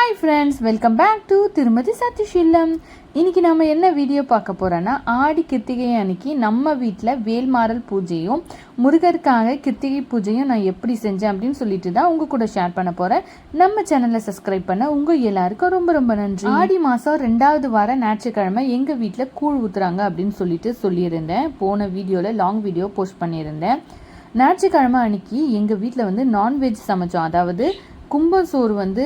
Hi friends welcome back to திருமதி சத்திஷில்லம் இன்றைக்கி நம்ம என்ன வீடியோ பார்க்க போகிறோன்னா ஆடி கிருத்திகை அன்னைக்கு நம்ம வீட்டில் வேல்மாறல் பூஜையும் முருகருக்காக கிருத்திகை பூஜையும் நான் எப்படி செஞ்சேன் அப்படின்னு சொல்லிட்டு தான் உங்கள் கூட ஷேர் பண்ண போகிறேன் நம்ம சேனலை சப்ஸ்கிரைப் பண்ண உங்கள் எல்லாருக்கும் ரொம்ப ரொம்ப நன்றி. ஆடி மாதம் ரெண்டாவது வாரம் ஞாயிற்றுக்கிழமை எங்கள் வீட்டில் கூழ் ஊத்துறாங்க அப்படின்னு சொல்லிட்டு சொல்லியிருந்தேன். போன வீடியோவில் லாங் வீடியோ போஸ்ட் பண்ணியிருந்தேன். ஞாயிற்றுக்கிழமை அன்னைக்கு எங்கள் வீட்டில் வந்து நான்வெஜ் சமைச்சோம். அதாவது கும்பசோறு வந்து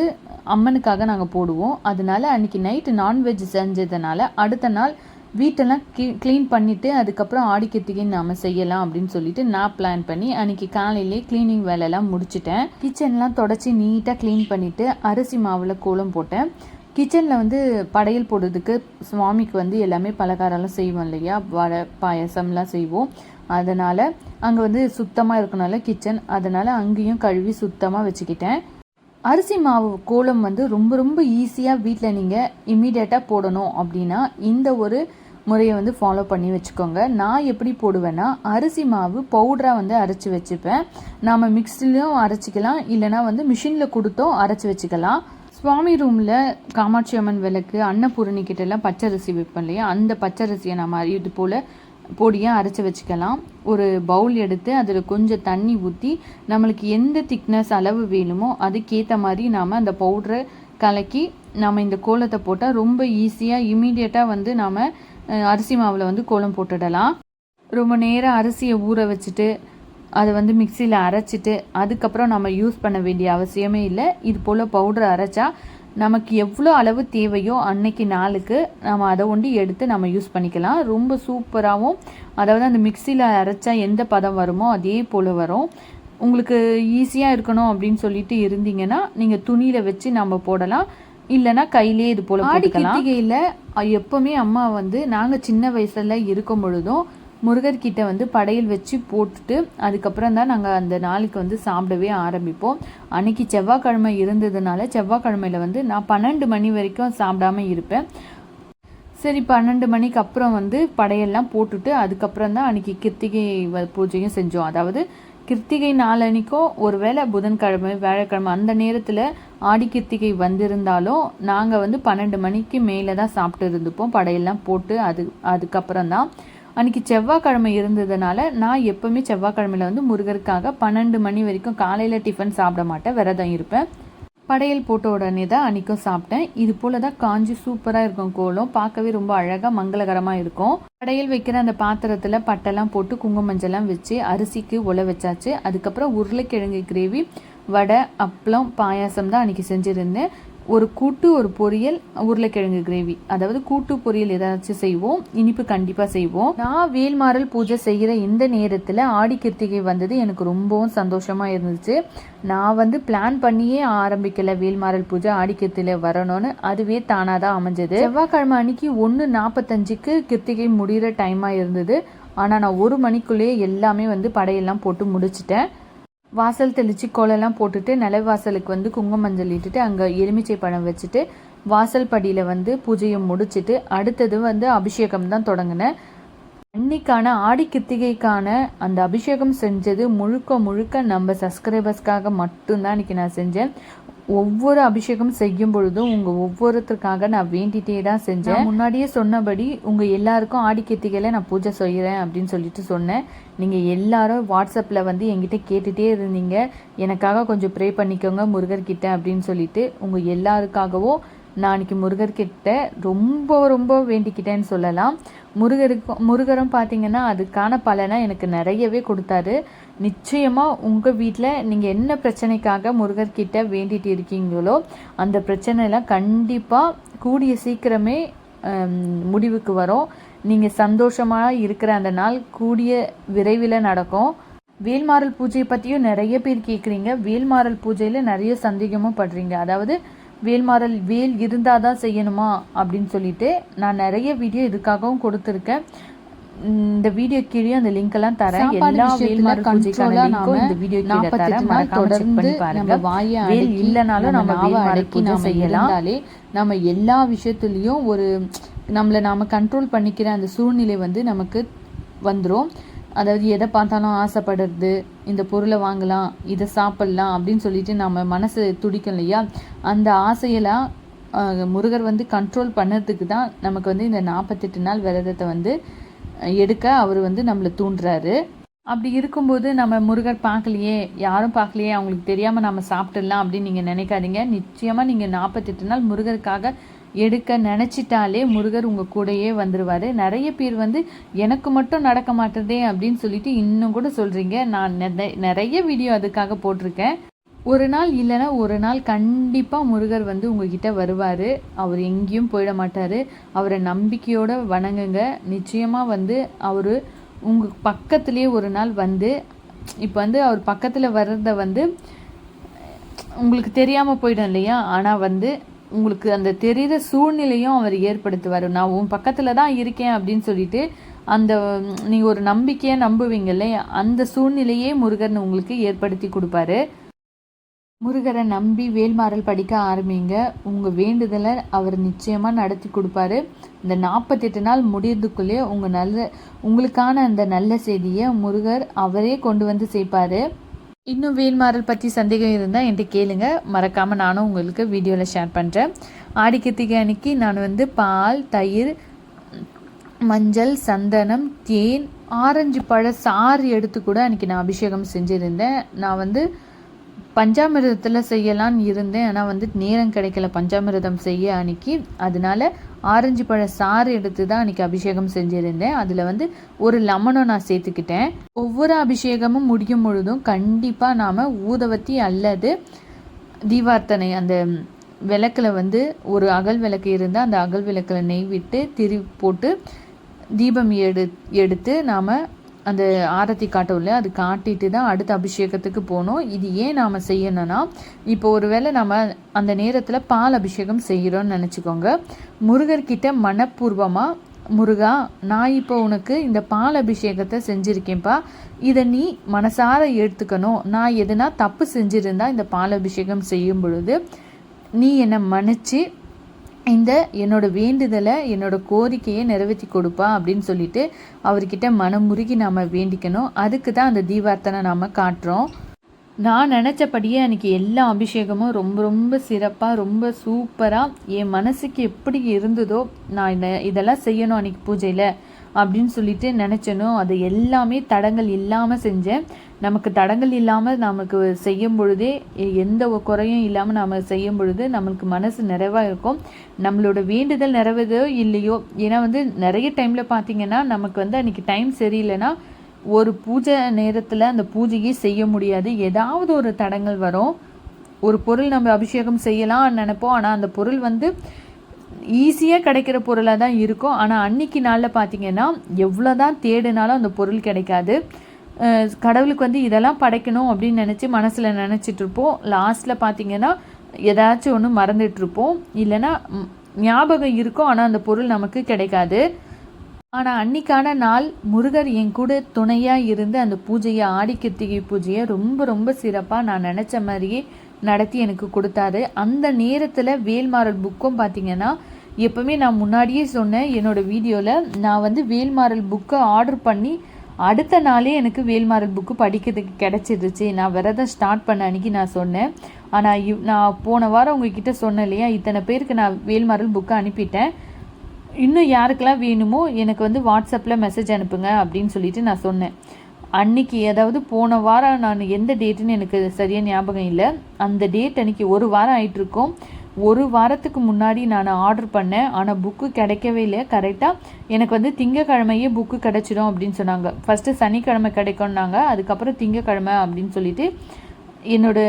அம்மனுக்காக நாங்கள் போடுவோம். அதனால அன்றைக்கி நைட்டு நான்வெஜ் செஞ்சதுனால அடுத்த நாள் வீட்டெல்லாம் க்ளீன் பண்ணிவிட்டு அதுக்கப்புறம் ஆடிக்கிறதுக்கே நாம் செய்யலாம் அப்படின்னு சொல்லிட்டு நான் பிளான் பண்ணி அன்றைக்கி காலையிலே க்ளீனிங் வேலையெல்லாம் முடிச்சிட்டேன். கிச்சன்லாம் தொடச்சி நீட்டாக க்ளீன் பண்ணிவிட்டு அரிசி மாவில் கோலம் போட்டேன். கிச்சனில் வந்து படையல் போடுறதுக்கு சுவாமிக்கு வந்து எல்லாமே பலகாரம்லாம் செய்வோம் இல்லையா? வடை பாயசம்லாம் செய்வோம். அதனால் அங்கே வந்து சுத்தமாக இருக்கனால கிச்சன் அதனால் அங்கேயும் கழுவி சுத்தமாக வச்சுக்கிட்டேன். அரிசி மாவு கோலம் வந்து ரொம்ப ரொம்ப ஈஸியாக வீட்டில் நீங்கள் இம்மீடியட்டாக போடணும் அப்படின்னா இந்த ஒரு முறையை வந்து ஃபாலோ பண்ணி வச்சுக்கோங்க. நான் எப்படி போடுவேன்னா அரிசி மாவு பவுடராக வந்து அரைச்சி வச்சுப்பேன். நாம் மிக்ஸிலையும் அரைச்சிக்கலாம். இல்லைனா வந்து மிஷினில் கொடுத்தோம் அரைச்சி வச்சுக்கலாம். சுவாமி ரூமில் காமாட்சி அம்மன் விளக்கு அன்னபூரணி கிட்டலாம் பச்சரிசி வைப்பேன் இல்லையா? அந்த பச்சரிசியை நம்ம இது போல் பொடியாக அரைச்சி வச்சுக்கலாம். ஒரு பவுல் எடுத்து அதில் கொஞ்சம் தண்ணி ஊற்றி நம்மளுக்கு எந்த திக்னஸ் அளவு வேணுமோ அதுக்கேற்ற மாதிரி நாம் அந்த பவுட்ரை கலக்கி நாம் இந்த கோலத்தை போட்டால் ரொம்ப ஈஸியாக இமீடியட்டாக வந்து நாம் அரிசி மாவில் வந்து கோலம் போட்டுடலாம். ரொம்ப நேரம் அரிசியை ஊற வச்சுட்டு அதை வந்து மிக்சியில் அரைச்சிட்டு அதுக்கப்புறம் நம்ம யூஸ் பண்ண வேண்டிய அவசியமே இல்லை. இது போல் பவுடர் அரைச்சா நமக்கு எவ்வளோ அளவு தேவையோ அன்னைக்கு நாளுக்கு நம்ம அதை ஒண்டி எடுத்து நம்ம யூஸ் பண்ணிக்கலாம். ரொம்ப சூப்பராகவும் அதாவது அந்த மிக்சியில் அரைச்சா எந்த பதம் வருமோ அதே போல் வரும். உங்களுக்கு ஈஸியாக இருக்கணும் அப்படின்னு சொல்லிட்டு இருந்தீங்கன்னா நீங்கள் துணியில் வச்சு நம்ம போடலாம். இல்லைன்னா கையிலே இது போல் ஆடி கிருத்திகையில் எப்போவுமே அம்மா வந்து நாங்கள் சின்ன வயசுல இருக்கும் பொழுதும் முருகர்கிட்ட வந்து படையல் வச்சு போட்டுட்டு அதுக்கப்புறம் தான் நாங்கள் அந்த நாளைக்கு வந்து சாப்பிடவே ஆரம்பிப்போம். அன்னைக்கு செவ்வாய்க்கிழமை இருந்ததுனால செவ்வாய்க்கிழமையில வந்து நான் பன்னெண்டு மணி வரைக்கும் சாப்பிடாம இருப்பேன். சரி பன்னெண்டு மணிக்கு அப்புறம் வந்து படையெல்லாம் போட்டுட்டு அதுக்கப்புறம் தான் அன்னைக்கு கிருத்திகை பூஜையும் செஞ்சோம். அதாவது கிருத்திகை நாளன்னைக்கோ ஒருவேளை புதன்கிழமை வியாழக்கிழமை அந்த நேரத்தில் ஆடி கிருத்திகை வந்திருந்தாலும் நாங்கள் வந்து பன்னெண்டு மணிக்கு மேலே தான் சாப்பிட்டு இருந்துப்போம். படையெல்லாம் போட்டு அது அதுக்கப்புறம் தான் அன்றைக்கி செவ்வாய்க்கிழமை இருந்ததுனால நான் எப்போவுமே செவ்வாய்க்கிழமையில் வந்து முருகருக்காக பன்னெண்டு மணி வரைக்கும் காலையில் டிஃபன் சாப்பிட மாட்டேன் விரதம் இருப்பேன். படையல் போட்ட உடனே தான் அன்றைக்கும் சாப்பிட்டேன். இது போல தான் காஞ்சி சூப்பராக இருக்கும் கோலம் பார்க்கவே ரொம்ப அழகாக மங்களகரமாக இருக்கும். படையல் வைக்கிற அந்த பாத்திரத்தில் பட்டெல்லாம் போட்டு குங்குமஞ்செல்லாம் வச்சு அரிசிக்கு உல வச்சாச்சு. அதுக்கப்புறம் உருளைக்கிழங்கு கிரேவி வடை அப்பளம் பாயாசம் தான் அன்றைக்கி செஞ்சுருந்தேன். ஒரு கூட்டு ஒரு பொரியல் உருளைக்கிழங்கு கிரேவி அதாவது கூட்டு பொரியல் ஏதாச்சும் செய்வோம் இனிப்பு கண்டிப்பாக செய்வோம். நான் வேல்மாறல் பூஜை செய்கிற இந்த நேரத்தில் ஆடி கிருத்திகை வந்தது எனக்கு ரொம்பவும் சந்தோஷமாக இருந்துச்சு. நான் வந்து பிளான் பண்ணியே ஆரம்பிக்கல வேல்மாறல் பூஜை ஆடி கிருத்தில வரணும்னு. அதுவே தானாக தான் அமைஞ்சது. செவ்வாய்க்கிழமை அன்னைக்கு ஒன்று நாற்பத்தஞ்சுக்கு கிருத்திகை முடிகிற டைமாக இருந்தது. ஆனால் நான் ஒரு மணிக்குள்ளேயே எல்லாமே வந்து படையெல்லாம் போட்டு முடிச்சிட்டேன். வாசல் தெளித்து கோலெல்லாம் போட்டுட்டு நிலவாசலுக்கு வந்து குங்கும மஞ்சள் இட்டுட்டு அங்கே எலுமிச்சை பழம் வச்சுட்டு வாசல் படியில் வந்து பூஜையை முடிச்சுட்டு அடுத்தது வந்து அபிஷேகம் தான் தொடங்கினேன். அன்னைக்கான ஆடி கித்திகைக்கான அந்த அபிஷேகம் செஞ்சது முழுக்க முழுக்க நம்ம சப்ஸ்கிரைபர்ஸ்க்காக மட்டும்தான் இன்னைக்கு நான் செஞ்சேன். ஒவ்வொரு அபிஷேகம் செய்யும் பொழுதும் உங்க ஒவ்வொருத்தருக்காக நான் வேண்டிட்டே தான் செஞ்சேன். முன்னாடியே சொன்னபடி உங்க எல்லாருக்கும் ஆடி நான் பூஜை செய்கிறேன் அப்படின்னு சொல்லிட்டு சொன்னேன். நீங்க எல்லாரும் வாட்ஸ்அப்ல வந்து என்கிட்ட கேட்டுட்டே இருந்தீங்க. எனக்காக கொஞ்சம் ப்ரே பண்ணிக்கோங்க முருகர்கிட்ட அப்படின்னு சொல்லிட்டு உங்க எல்லாருக்காகவும் நாளைக்கு முருகர்கிட்ட ரொம்ப ரொம்ப வேண்டிக்கிட்டேன்னு சொல்லலாம். முருகருக்கு முருகரும் பார்த்தீங்கன்னா அதுக்கான பலனை எனக்கு நிறையவே கொடுத்தாரு. நிச்சயமாக உங்கள் வீட்டில் நீங்கள் என்ன பிரச்சனைக்காக முருகர்கிட்ட வேண்டிகிட்டு இருக்கீங்களோ அந்த பிரச்சனைலாம் கண்டிப்பாக கூடிய சீக்கிரமே முடிவுக்கு வரும். நீங்கள் சந்தோஷமாக இருக்கிற அந்த நாள் கூடிய விரைவில் நடக்கும். வேல்மாறல் பூஜையை பற்றியும் நிறைய பேர் கேட்குறீங்க வேல்மாறல் பூஜையில் நிறைய சந்தேகமும் படுறீங்க. அதாவது வேல்மாறல் வேல் இருந்தால் தான் செய்யணுமா அப்படின்னு சொல்லிட்டு நான் நிறைய வீடியோ இதுக்காகவும் கொடுத்துருக்கேன். இந்த வீடியோ கீழே அந்த லிங்க் எல்லாம் தரேன். எல்லா வேல்மாறல் பூஜைக்கான லிங்க்கும் இந்த வீடியோ கீழே தரேன். மறக்காம செக் பண்ணி பாருங்க. வேல் இல்லைனாலும் நம்ம வேல்மாறல் பூஜை செய்யலாம். நம்ம எல்லா விஷயத்துலயும் ஒரு நம்மளை நாம கண்ட்ரோல் பண்ணிக்கிற அந்த சூழ்நிலை வந்து நமக்கு வந்துடும் அதாவது எதை பார்த்தாலும் ஆசைப்படுறது இந்த பொருளை வாங்கலாம் இதை சாப்பிட்லாம் அப்படின்னு சொல்லிட்டு நம்ம மனசு துடிக்கும் இல்லையா? அந்த ஆசையெல்லாம் முருகர் வந்து கண்ட்ரோல் பண்ணதுக்கு தான் நமக்கு வந்து இந்த நாற்பத்தெட்டு நாள் விரதத்தை வந்து எடுக்க அவர் வந்து நம்மளை தூண்டுறாரு. அப்படி இருக்கும்போது நம்ம முருகர் பார்க்கலையே யாரும் பார்க்கலையே அவங்களுக்கு தெரியாமல் நம்ம சாப்பிட்டுடலாம் அப்படின்னு நீங்கள் நினைக்காதீங்க. நிச்சயமாக நீங்கள் நாற்பத்தெட்டு நாள் முருகருக்காக எடுக்க நினச்சிட்டாலே முருகர் உங்கள் கூடயே வந்துடுவார் நிறைய பேர் வந்து எனக்கு மட்டும் நடக்க மாட்டேதே அப்படின்னு சொல்லிட்டு இன்னும் கூட சொல்கிறீங்க நான் நிறைய வீடியோ அதுக்காக போட்டிருக்கேன். ஒரு நாள் இல்லைன்னா ஒரு நாள் கண்டிப்பாக முருகர் வந்து உங்ககிட்ட வருவார். அவர் எங்கேயும் போயிட மாட்டார். அவரை நம்பிக்கையோடு வணங்குங்க. நிச்சயமாக வந்து அவர் உங்கள் பக்கத்துலேயே ஒரு நாள் வந்து இப்போ வந்து அவர் பக்கத்தில் வர்றத வந்து உங்களுக்கு தெரியாமல் போயிடும் இல்லையா? ஆனால் வந்து உங்களுக்கு அந்த தெரிகிற சூழ்நிலையும் அவர் ஏற்படுத்துவார். நான் உன் பக்கத்தில் தான் இருக்கேன் அப்படின்னு சொல்லிட்டு அந்த நீங்கள் ஒரு நம்பிக்கையை நம்புவீங்க இல்லையா? அந்த சூழ்நிலையே முருகன் உங்களுக்கு ஏற்படுத்தி கொடுப்பாரு. முருகரை நம்பி வேல்மாறல் படிக்க ஆரம்பிங்க. உங்கள் வேண்டுதலை அவர் நிச்சயமாக நடத்தி கொடுப்பாரு. இந்த நாற்பத்தெட்டு நாள் முடியறதுக்குள்ளே உங்கள் நல்ல உங்களுக்கான அந்த நல்ல செய்தியை முருகர் அவரே கொண்டு வந்து சேர்ப்பார். இன்னும் வேல்மாறல் பற்றி சந்தேகம் இருந்தால் என்கிட்ட கேளுங்க. மறக்காமல் நானும் உங்களுக்கு வீடியோவில் ஷேர் பண்ணுறேன் ஆடி கிருத்திகை அன்னைக்கு நான் வந்து பால் தயிர் மஞ்சள் சந்தனம் தேன் ஆரஞ்சு பழ சாறு எடுத்து கூட அன்றைக்கி நான் அபிஷேகம் செஞ்சுருந்தேன். நான் வந்து பஞ்சாமிரதத்தில் செய்யலான்னு இருந்தேன். ஆனால் வந்து நேரம் கிடைக்கல. பஞ்சாமிரதம் செய்ய அன்னைக்கு. அதனால ஆரஞ்சு பழ சாறு எடுத்து தான் அன்றைக்கி அபிஷேகம் செஞ்சுருந்தேன். அதில் வந்து ஒரு லெமனும் நான் சேர்த்துக்கிட்டேன். ஒவ்வொரு அபிஷேகமும் முடியும் பொழுதும் கண்டிப்பாக நாம் ஊதவத்தி அல்லது தீபார்த்தனை அந்த விளக்கில் வந்து ஒரு அகல் விளக்கு இருந்தால் அந்த அகல் விளக்கில் நெய் விட்டு திரி போட்டு தீபம் எடு எடுத்து நாம் அந்த ஆரத்தி காட்டவும்ல அது காட்டிட்டு தான் அடுத்த அபிஷேகத்துக்கு போகணும். இது ஏன் நாம் செய்யணும்னா இப்போ ஒருவேளை நம்ம அந்த நேரத்தில் பால் அபிஷேகம் செய்கிறோன்னு நினச்சிக்கோங்க. முருகர்கிட்ட மனப்பூர்வமாக முருகா நான் இப்போ உனக்கு இந்த பால் அபிஷேகத்தை செஞ்சுருக்கேன்ப்பா. இதை நீ மனசார எடுத்துக்கணும் நான் எதுனா தப்பு செஞ்சுருந்தா இந்த பால் அபிஷேகம் செய்யும் பொழுது நீ என்னை மன்னிச்சு இந்த என்னோட வேண்டுதலை என்னோட கோரிக்கையை நிறைவேற்றி கொடுப்பா அப்படின்னு சொல்லிட்டு அவர்கிட்ட மனமுருகி நாம் வேண்டிக்கணும். அதுக்கு தான் அந்த தீபார்த்தனை நாம் காட்டுறோம். நான் நினச்சபடியே அன்றைக்கி எல்லா அபிஷேகமும் ரொம்ப ரொம்ப சிறப்பாக ரொம்ப சூப்பராக என் மனசுக்கு எப்படி இருந்ததோ நான் இந்த இதெல்லாம் செய்யணும் அன்றைக்கி பூஜையில் அப்படின்னு சொல்லிட்டு நினச்சனும் அது எல்லாமே தடங்கள் இல்லாமல் செஞ்சேன். நமக்கு தடங்கள் இல்லாமல் நமக்கு செய்யும் பொழுதே எந்த குறையும் இல்லாமல் நாம் செய்யும் பொழுது நம்மளுக்கு மனசு நிறைவாக இருக்கும். நம்மளோட வேண்டுதல் நிறைவதோ இல்லையோ? ஏன்னா வந்து நிறைய டைமில் பார்த்தீங்கன்னா நமக்கு வந்து அன்றைக்கி டைம் சரியில்லைன்னா ஒரு பூஜை நேரத்தில் அந்த பூஜையே செய்ய முடியாது. ஏதாவது ஒரு தடங்கள் வரும். ஒரு பொருள் நம்ம அபிஷேகம் செய்யலாம்னு நினைப்போம். ஆனால் அந்த பொருள் வந்து ஈஸியாக கிடைக்கிற பொருளாக தான் இருக்கும். ஆனால் அன்னைக்கு நாளில் பார்த்தீங்கன்னா எவ்வளோ தான் தேடினாலும் அந்த பொருள் கிடைக்காது. கடவுளுக்கு வந்து இதெல்லாம் படைக்கணும் அப்படின்னு நினச்சி மனசில் நினச்சிட்டு இருப்போம். லாஸ்ட்டில் பார்த்தீங்கன்னா ஏதாச்சும் ஒன்று மறந்துட்டுருப்போம் இல்லைன்னா ஞாபகம் இருக்கும் ஆனால் அந்த பொருள் நமக்கு கிடைக்காது. ஆனால் அன்னைக்கான நாள் முருகர் என் கூட துணையாக இருந்து அந்த பூஜையை ஆடி கிருத்திகை பூஜையை ரொம்ப ரொம்ப சிறப்பாக நான் நினச்ச மாதிரியே நடத்தி எனக்கு கொடுத்தாரு. அந்த நேரத்தில் வேல்மாறல் புக்கும் பார்த்தீங்கன்னா எப்பவுமே நான் முன்னாடியே சொன்னேன் என்னோட வீடியோவில் நான் வந்து வேல்மாறல் புக்கை ஆர்டர் பண்ணி அடுத்த நாளே எனக்கு வேல்மாரல் புக்கு படிக்கிறதுக்கு கிடச்சிருச்சு. நான் விரதம் ஸ்டார்ட் பண்ண அன்னைக்கு நான் சொன்னேன். ஆனால் இவ் நான் போன வாரம் உங்ககிட்ட சொன்னேன் இல்லையா? இத்தனை பேருக்கு நான் வேல்மாரல் புக்கை அனுப்பிட்டேன். இன்னும் யாருக்கெல்லாம் வேணுமோ எனக்கு வந்து வாட்ஸ்அப்பில் மெசேஜ் அனுப்புங்க அப்படின்னு சொல்லிட்டு நான் சொன்னேன். அன்னைக்கு அதாவது போன வாரம் நான் எந்த டேட்டுன்னு எனக்கு சரியாக ஞாபகம் இல்லை. அந்த டேட் அன்னைக்கு ஒரு வாரம் ஆயிட்டிருக்கோம். ஒரு வாரத்துக்கு முன்னாடி நான் ஆர்டர் பண்ணேன். ஆனால் புக்கு கிடைக்கவே இல்லை. கரெக்டாக எனக்கு வந்து திங்கக்கிழமையே புக்கு கிடைச்சிடும் அப்படின்னு சொன்னாங்க. ஃபஸ்ட்டு சனிக்கிழமை கிடைக்கும்னாங்க. அதுக்கப்புறம் திங்கக்கிழமை அப்படின்னு சொல்லிட்டு என்னோட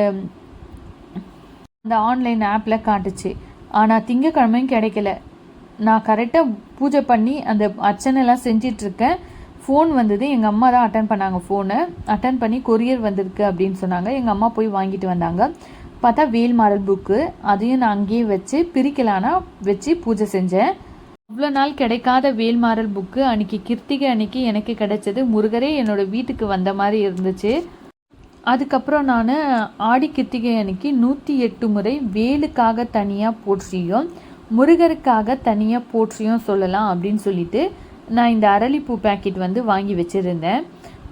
அந்த ஆன்லைன் ஆப்பில் காட்டுச்சு. ஆனால் திங்கக்கிழமையும் கிடைக்கல. நான் கரெக்டாக பூஜை பண்ணி அந்த அர்ச்சனைலாம் செஞ்சிட்ருக்கேன் ஃபோன் வந்தது. எங்கள் அம்மா தான் அட்டன் பண்ணாங்க ஃபோனை அட்டன் பண்ணி கொரியர் வந்திருக்கு அப்படின்னு சொன்னாங்க. எங்கள் அம்மா போய் வாங்கிட்டு வந்தாங்க. பார்த்தா வேல்மாறல் புக்கு அதையும் நான் அங்கேயே வச்சு பிரிக்கலானா வச்சு பூஜை செஞ்சேன். அவ்வளோ நாள் கிடைக்காத வேல்மாறல் புக்கு அன்னைக்கு கிருத்திகை அன்னைக்கு எனக்கு கிடைச்சது. முருகரே என்னோட வீட்டுக்கு வந்த மாதிரி இருந்துச்சு. அதுக்கப்புறம் நான் ஆடி கிருத்திகை அன்னைக்கு நூற்றி எட்டு முறை வேலுக்காக தனியாக போற்றியும் முருகருக்காக தனியாக போற்றியும் சொல்லலாம் அப்படின்னு சொல்லிட்டு நான் இந்த அரளிப்பூ பேக்கெட் வந்து வாங்கி வச்சுருந்தேன்.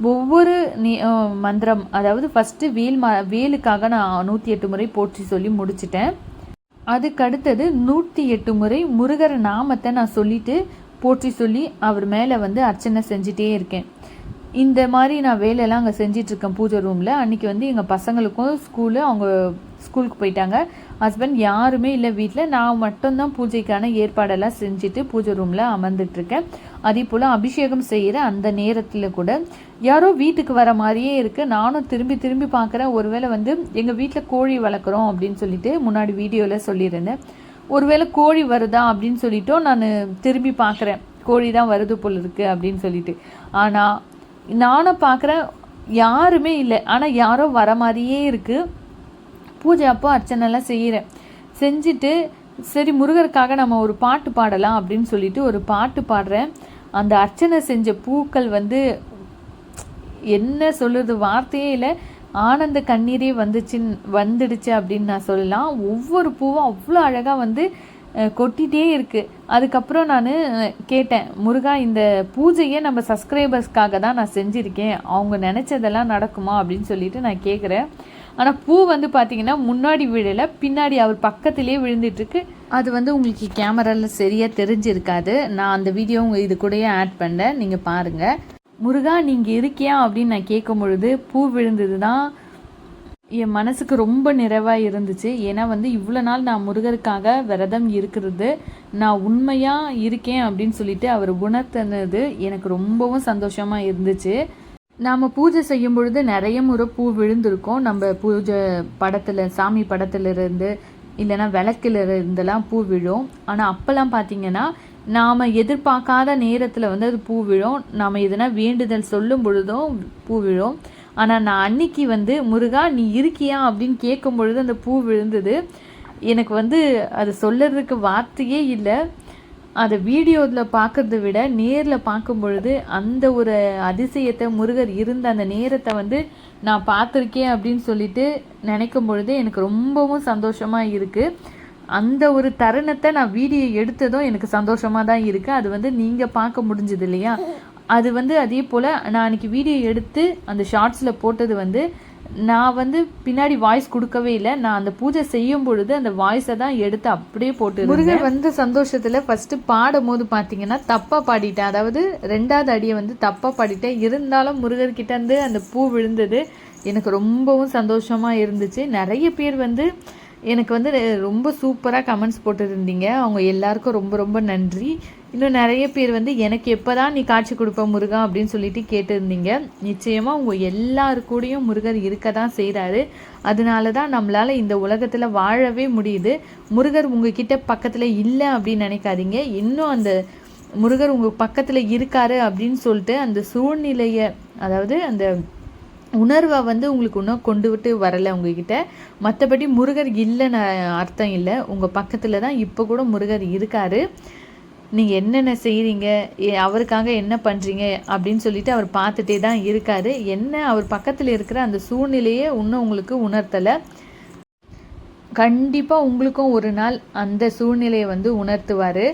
ஒவ்வொரு நீ மந்திரம் அதாவது ஃபஸ்ட்டு வேல் மா வேலுக்காக நான் நூற்றி எட்டு முறை போற்றி சொல்லி முடிச்சிட்டேன். அதுக்கு அடுத்தது நூற்றி எட்டு முறை முருகர் நாமத்தை நான் சொல்லிட்டு போற்றி சொல்லி அவர் மேலே வந்து அர்ச்சனை செஞ்சிட்டே இருக்கேன். இந்த மாதிரி நான் வேலையெல்லாம் அங்கே செஞ்சிட்ருக்கேன் பூஜை ரூமில் அன்றைக்கி வந்து எங்கள் பசங்களுக்கும் ஸ்கூலு அவங்க ஸ்கூலுக்கு போயிட்டாங்க. ஹஸ்பண்ட் யாருமே இல்லை வீட்டில் நான் மட்டும்தான் பூஜைக்கான ஏற்பாடெல்லாம் செஞ்சுட்டு பூஜை ரூமில் அமர்ந்துட்டுருக்கேன். அதே போல் அபிஷேகம் செய்கிற அந்த நேரத்தில் கூட யாரோ வீட்டுக்கு வர மாதிரியே இருக்குது நானும் திரும்பி திரும்பி பார்க்குறேன் ஒருவேளை வந்து எங்கள் வீட்டில் கோழி வளர்க்குறோம் அப்படின்னு சொல்லிட்டு முன்னாடி வீடியோவில் சொல்லியிருந்தேன் ஒருவேளை கோழி வருதா அப்படின்னு சொல்லிட்டோம் நான் திரும்பி பார்க்குறேன் கோழி தான் வருது போல் இருக்குது அப்படின்னு சொல்லிட்டு. ஆனால் நானும் பார்க்குறேன் யாருமே இல்லை. ஆனால் யாரோ வர மாதிரியே இருக்குது பூஜை அப்போ அர்ச்சனைலாம் செய்கிறேன் செஞ்சுட்டு சரி முருகருக்காக நம்ம ஒரு பாட்டு பாடலாம் அப்படின்னு சொல்லிட்டு ஒரு பாட்டு பாடுறேன். அந்த அர்ச்சனை செஞ்ச பூக்கள் வந்து என்ன சொல்லுறது வார்த்தையே இல்லை. ஆனந்த கண்ணீரே வந்துச்சு வந்துடுச்சு அப்படின்னு நான் சொல்லலாம். ஒவ்வொரு பூவும் அவ்வளோ அழகாக வந்து கொட்டிகிட்டே இருக்குது அதுக்கப்புறம் நான் கேட்டேன் முருகா இந்த பூஜையை நம்ம சப்ஸ்கிரைபர்ஸ்க்காக தான் நான் செஞ்சுருக்கேன். அவங்க நினச்சதெல்லாம் நடக்குமா? அப்படின்னு சொல்லிட்டு நான் கேட்குறேன் ஆனால் பூ வந்து பார்த்தீங்கன்னா முன்னாடி விழலை பின்னாடி அவர் பக்கத்திலே விழுந்துட்டுருக்கு. அது வந்து உங்களுக்கு கேமராவில் சரியாக தெரிஞ்சிருக்காது. நான் அந்த வீடியோ உங்கள் இது கூடயே ஆட் பண்ணேன் நீங்கள் பாருங்கள் முருகா நீங்கள் இருக்கியா அப்படின்னு நான் கேட்கும் பொழுது பூ விழுந்தது தான் என் மனசுக்கு ரொம்ப நிறைவாக இருந்துச்சு. ஏன்னா வந்து இவ்வளோ நாள் நான் முருகருக்காக விரதம் இருக்கிறது. நான் உண்மையாக இருக்கேன் அப்படின்னு சொல்லிட்டு அவர் உணர்த்தினது எனக்கு ரொம்பவும் சந்தோஷமாக இருந்துச்சு. நாம் பூஜை செய்யும் பொழுது நிறைய முறை பூ விழுந்திருக்கோம். நம்ம பூஜை படத்தில் சாமி படத்துலேருந்து இல்லைன்னா விளக்குல இருந்தெல்லாம் பூ விழும். ஆனால் அப்போல்லாம் பார்த்தீங்கன்னா நாம் எதிர்பார்க்காத நேரத்தில் வந்து அது பூ விழும். நாம் எதனா வேண்டுதல் சொல்லும் பொழுதும் பூ விழும். ஆனால் நான் அன்னைக்கு வந்து முருகா நீ இருக்கியா? அப்படின்னு கேட்கும் பொழுது அந்த பூ விழுந்தது. எனக்கு வந்து அது சொல்லுறதுக்கு வார்த்தையே இல்லை. அதை வீடியோவில் பார்க்கறத விட நேரில் பார்க்கும் பொழுது அந்த ஒரு அதிசயத்தை முருகர் இருந்த அந்த நேரத்தை வந்து நான் பார்த்துருக்கேன் அப்படின்னு சொல்லிட்டு நினைக்கும் பொழுது எனக்கு ரொம்பவும் சந்தோஷமாக இருக்குது அந்த ஒரு தருணத்தை நான் வீடியோ எடுத்ததும் எனக்கு சந்தோஷமாக தான் இருக்குது அது வந்து நீங்கள் பார்க்க முடிஞ்சது இல்லையா? அது வந்து அதே போல் நான் அன்றைக்கி வீடியோ எடுத்து அந்த ஷார்ட்ஸில் போட்டது வந்து நான் வந்து பின்னாடி வாய்ஸ் கொடுக்கவே இல்லை. நான் அந்த பூஜை செய்யும் பொழுது அந்த வாய்ஸை தான் எடுத்து அப்படியே போட்டு முருகர் வந்து சந்தோஷத்தில் ஃபஸ்ட்டு பாடும் போது பார்த்தீங்கன்னா தப்பாக பாடிட்டேன். அதாவது ரெண்டாவது அடியை வந்து தப்பாக பாடிட்டேன். இருந்தாலும் முருகர்கிட்ட இருந்து அந்த பூ விழுந்தது. எனக்கு ரொம்பவும் சந்தோஷமாக இருந்துச்சு. நிறைய பேர் வந்து எனக்கு வந்து ரொம்ப சூப்பராக கமெண்ட்ஸ் போட்டுருந்தீங்க. அவங்க எல்லாருக்கும் ரொம்ப ரொம்ப நன்றி. இன்னும் நிறைய பேர் வந்து எனக்கு எப்போ தான் நீ காட்சி கொடுப்ப முருகா? அப்படின்னு சொல்லிட்டு கேட்டிருந்தீங்க. நிச்சயமாக உங்கள் எல்லாரு கூடயும் முருகர் இருக்க தான் செய்கிறாரு அதனால தான் நம்மளால் இந்த உலகத்தில் வாழவே முடியுது. முருகர் உங்ககிட்ட பக்கத்தில் இல்லை அப்படின்னு நினைக்காதீங்க. இன்னும் அந்த முருகர் உங்கள் பக்கத்தில் இருக்காரு அப்படின்னு சொல்லிட்டு அந்த சூழ்நிலையை அதாவது அந்த உணர்வை வந்து உங்களுக்கு இன்னும் கொண்டு விட்டு வரலை உங்ககிட்ட. மற்றபடி முருகர் இல்லைன்னு அர்த்தம் இல்லை. உங்கள் பக்கத்தில் தான் இப்போ கூட முருகர் இருக்காரு. நீங்கள் என்னென்ன செய்கிறீங்க அவருக்காக என்ன பண்ணுறீங்க அப்படின்னு சொல்லிட்டு அவர் பார்த்துட்டே தான் இருக்காரு. என்ன அவர் பக்கத்தில் இருக்கிற அந்த சூழ்நிலையே இன்னும் உங்களுக்கு உணர்த்தலை. கண்டிப்பாக உங்களுக்கும் ஒரு நாள் அந்த சூழ்நிலையை வந்து உணர்த்துவார்.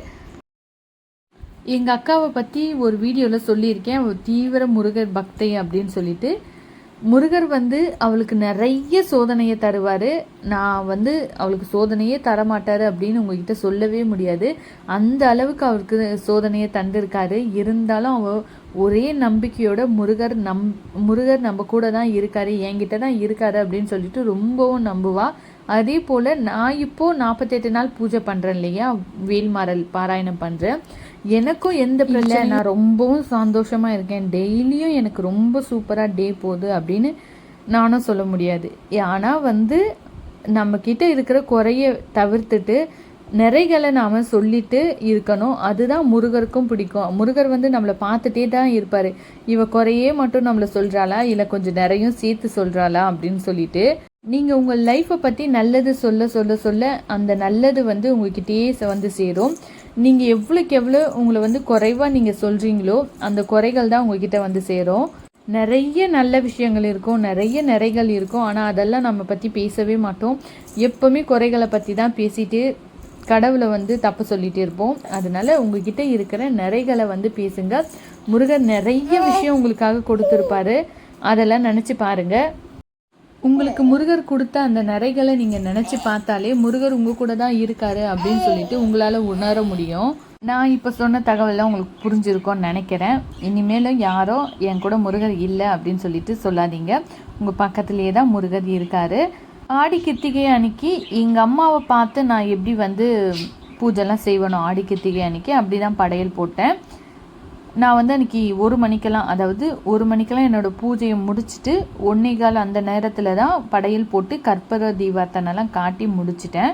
எங்கள் அக்காவை பற்றி ஒரு வீடியோவில் சொல்லியிருக்கேன். தீவிர முருகர் பக்தை அப்படின்னு சொல்லிட்டு. முருகர் வந்து அவளுக்கு நிறைய சோதனையை தருவார். நான் வந்து அவளுக்கு சோதனையே தரமாட்டார் அப்படின்னு உங்ககிட்ட சொல்லவே முடியாது. அந்த அளவுக்கு அவருக்கு சோதனையை தந்திருக்காரு. இருந்தாலும் அவ ஒரே நம்பிக்கையோட முருகர் நம் முருகர் நம்ம கூட தான் இருக்காரு என்கிட்ட தான் இருக்காரு அப்படின்னு சொல்லிட்டு ரொம்பவும் நம்புவா. அதே போல் நான் இப்போது நாற்பத்தெட்டு நாள் பூஜை பண்ணுறேன் இல்லையா? வேல்மாறல் பாராயணம் பண்ணுறேன் எனக்கும் எந்த பிரச்சனை நான் ரொம்பவும் சந்தோஷமாக இருக்கேன். டெய்லியும் எனக்கு ரொம்ப சூப்பராக டே போகுது அப்படின்னு நானும் சொல்ல முடியாது. ஆனால் வந்து நம்மக்கிட்ட இருக்கிற குறைய தவிர்த்துட்டு நிறைகளை நாம் சொல்லிட்டு இருக்கணும். அதுதான் முருகருக்கும் பிடிக்கும். முருகர் வந்து நம்மளை பார்த்துட்டே தான் இருப்பார். இவ குறையே மட்டும் நம்மளை சொல்கிறாளா இல்லை கொஞ்சம் நிறையும் சேர்த்து சொல்கிறாளா அப்படின்னு சொல்லிட்டு நீங்கள் உங்கள் லைஃப்பை பற்றி நல்லது சொல்ல சொல்ல சொல்ல அந்த நல்லது வந்து உங்ககிட்டயே வந்து சேரும். நீங்கள் எவ்வளோக்கு எவ்வளோ உங்களை வந்து குறைவாக நீங்கள் சொல்கிறீங்களோ அந்த குறைகள் தான் உங்ககிட்ட வந்து சேரும். நிறைய நல்ல விஷயங்கள் இருக்கும் நிறைய நிறைகள் இருக்கும். ஆனால் அதெல்லாம் நம்ம பற்றி பேசவே மாட்டோம். எப்போவுமே குறைகளை பற்றி தான் பேசிட்டு கடவுளை வந்து தப்பு சொல்லிட்டு இருப்போம். அதனால உங்ககிட்ட இருக்கிற நிறைகளை வந்து பேசுங்க. முருகர் நிறைய விஷயம் உங்களுக்காக கொடுத்துருப்பாரு. அதெல்லாம் நினச்சி பாருங்கள் உங்களுக்கு முருகர் கொடுத்த அந்த நிறைகளை நீங்கள் நினச்சி பார்த்தாலே முருகர் உங்கள் கூட தான் இருக்காரு அப்படின்னு சொல்லிட்டு உங்களால் உணர முடியும். நான் இப்போ சொன்ன தகவலாம் உங்களுக்கு புரிஞ்சிருக்கோன்னு நினைக்கிறேன். இனிமேலும் யாரோ என் கூட முருகர் இல்லை அப்படின்னு சொல்லிட்டு சொல்லாதீங்க. உங்கள் பக்கத்துலேயே தான் முருகர் இருக்கார். ஆடி கித்திகை அன்னைக்கு எங்கள் அம்மாவை பார்த்து நான் எப்படி வந்து பூஜைலாம் செய்வணும் ஆடி கித்திகை அன்னைக்கு அப்படி தான் படையல் போட்டேன். நான் வந்து அன்றைக்கி ஒரு மணிக்கெல்லாம் அதாவது ஒரு மணிக்கெல்லாம் என்னோடய பூஜையை முடிச்சுட்டு ஒன்றே கால் அந்த நேரத்தில் தான் படையல் போட்டு கற்பக தீபார்த்தனெல்லாம் காட்டி முடிச்சிட்டேன்.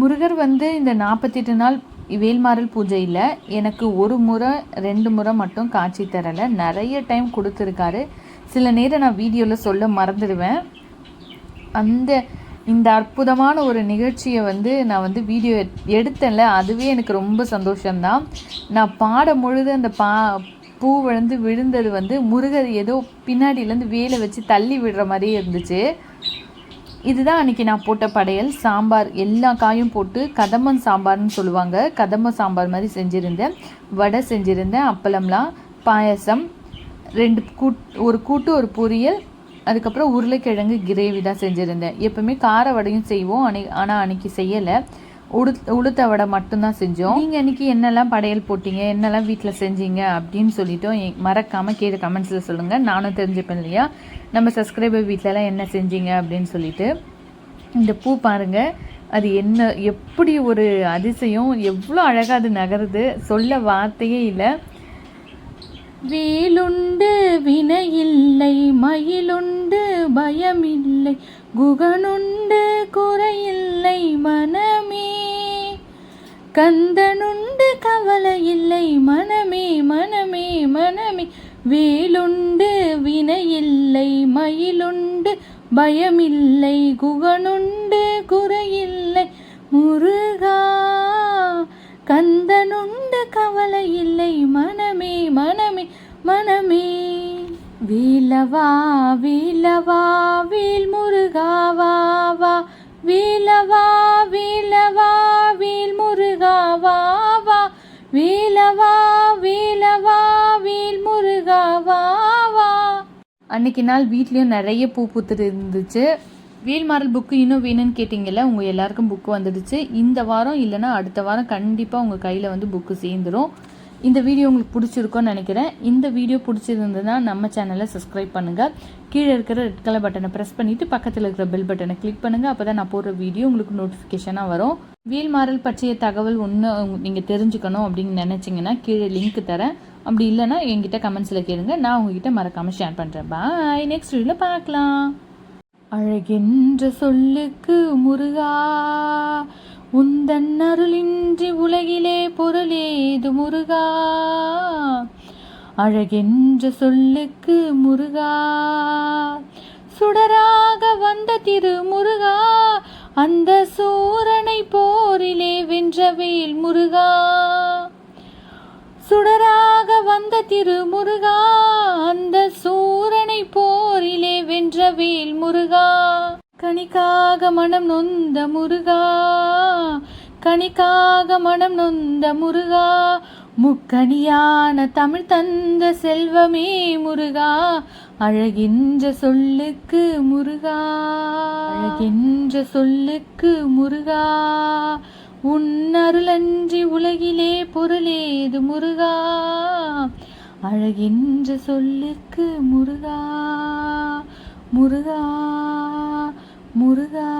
முருகர் வந்து இந்த நாற்பத்தெட்டு நாள் வேல்மாறல் பூஜையில் எனக்கு ஒரு முறை ரெண்டு முறை மட்டும் காட்சி தரலை. நிறைய டைம் கொடுத்துருக்காரு. சில நேரம் நான் வீடியோவில் சொல்ல மறந்துடுவேன். அந்த இந்த அற்புதமான ஒரு நிகழ்ச்சியை வந்து நான் வந்து வீடியோ எடுத்தேன்ல அதுவே எனக்கு ரொம்ப சந்தோஷம்தான். நான் பாடும் பொழுது அந்த பா பூ விழுந்து விழுந்தது வந்து முருகர் ஏதோ பின்னாடியிலேருந்து வேலை வச்சு தள்ளி விடுற மாதிரியே இருந்துச்சு. இதுதான் அன்றைக்கி நான் போட்ட படையல். சாம்பார் எல்லா காயும் போட்டு கதம்பம் சாம்பார்னு சொல்லுவாங்க. கதம்ப சாம்பார் மாதிரி செஞ்சுருந்தேன். வடை செஞ்சுருந்தேன் அப்பளம்லாம் பாயசம் ரெண்டு கூட் ஒரு கூட்டு ஒரு பொரியல் அதுக்கப்புறம் உருளைக்கிழங்கு கிரேவி தான் செஞ்சுருந்தேன். எப்போவுமே கார வடையும் செய்வோம். அன்னை ஆனால் அன்றைக்கி செய்யலை. உடு உளுத்த வடை மட்டும்தான் செஞ்சோம். நீங்கள் அன்றைக்கி என்னெல்லாம் படையல் போட்டீங்க? என்னெல்லாம் வீட்டில் செஞ்சீங்க? அப்படின்னு சொல்லிட்டோம் மறக்காமல் கீழே கமெண்ட்ஸில் சொல்லுங்கள் நானும் தெரிஞ்சுப்பேன் இல்லையா? நம்ம சப்ஸ்கிரைபர் வீட்டிலலாம் என்ன செஞ்சீங்க? அப்படின்னு சொல்லிட்டு இந்த பூ பாருங்கள் அது என்ன எப்படி ஒரு அதிசயம். எவ்வளோ அழகாக அது நகருது. சொல்ல வார்த்தையே இல்லை. வேலுண்டு வினையில்லை மயிலுண்டு பயமில்லை குகனுண்டு குறையில்லை மனமே. கந்தனுண்டு கவலையில்லை இல்லை மனமே மனமே மனமே. வேலுண்டு வினையில்லை மயிலுண்டு பயமில்லை குகனுண்டு குறையில்லை முருகா. கந்தனுண்ட கவலை இல்லை. மனமே மனமே மனமே. வீலவா வீலவா வீல் முருகாவா வா வீலவா வீலவா வீல் முருகாவா வா வீலவா வீலவா வீல் முருகாவா வா. அன்னைக்கு நாள் வீட்லேயும் நிறைய பூ பூத்துட்டு இருந்துச்சு. வேல்மாரல் புக்கு இன்னும் வேணும்னு கேட்டிங்கல்ல உங்கள் எல்லாருக்கும் புக்கு வந்துடுச்சு. இந்த வாரம் இல்லைனா அடுத்த வாரம் கண்டிப்பாக உங்கள் கையில் வந்து புக்கு சேர்ந்துடும் இந்த வீடியோ உங்களுக்கு பிடிச்சிருக்கோன்னு நினைக்கிறேன். இந்த வீடியோ பிடிச்சிருந்ததுன்னா நம்ம சேனலை சப்ஸ்கிரைப் பண்ணுங்கள் கீழே இருக்கிற ரெட் கலர் பட்டனை ப்ரெஸ் பண்ணிவிட்டு பக்கத்தில் இருக்கிற பெல் பட்டனை கிளிக் பண்ணுங்கள் அப்போ தான் நான் போடுற வீடியோ உங்களுக்கு நோட்டிஃபிகேஷனாக வரும். வீல் பற்றிய தகவல் ஒன்று நீங்கள் தெரிஞ்சுக்கணும் அப்படின்னு நினச்சிங்கன்னா கீழே லிங்க் தரேன். அப்படி இல்லைனா என்கிட்ட கமெண்ட்ஸில் கேளுங்க. நான் உங்ககிட்ட மறக்காமல் ஷேர் பண்ணுறேன் பாய் நெக்ஸ்ட் வீடியோவில் பார்க்கலாம். அழகென்ற சொல்லுக்கு முருகா உந்தன் அருளின்றி உலகிலே பொருளேது முருகா. அழகென்ற சொல்லுக்கு முருகா சுடராக வந்த திரு முருகா அந்த சூரனை போரிலே வென்றவேல் முருகா. சுடராக வந்த திருமுருகா அந்த சூரனை போரிலே வென்ற வேல் முருகா கணிக்காக மனம் நொந்த முருகா கணிக்காக மனம் நொந்த முருகா. முக்கணியான தமிழ் தந்த செல்வமே முருகா அழகின்ற சொல்லுக்கு முருகா. அழகின்ற சொல்லுக்கு முருகா. உன் அருளன்றி உலகிலே பொருளேது முருகா? அழகின்ற சொல்லுக்கு முருகா? முருகா முருகா.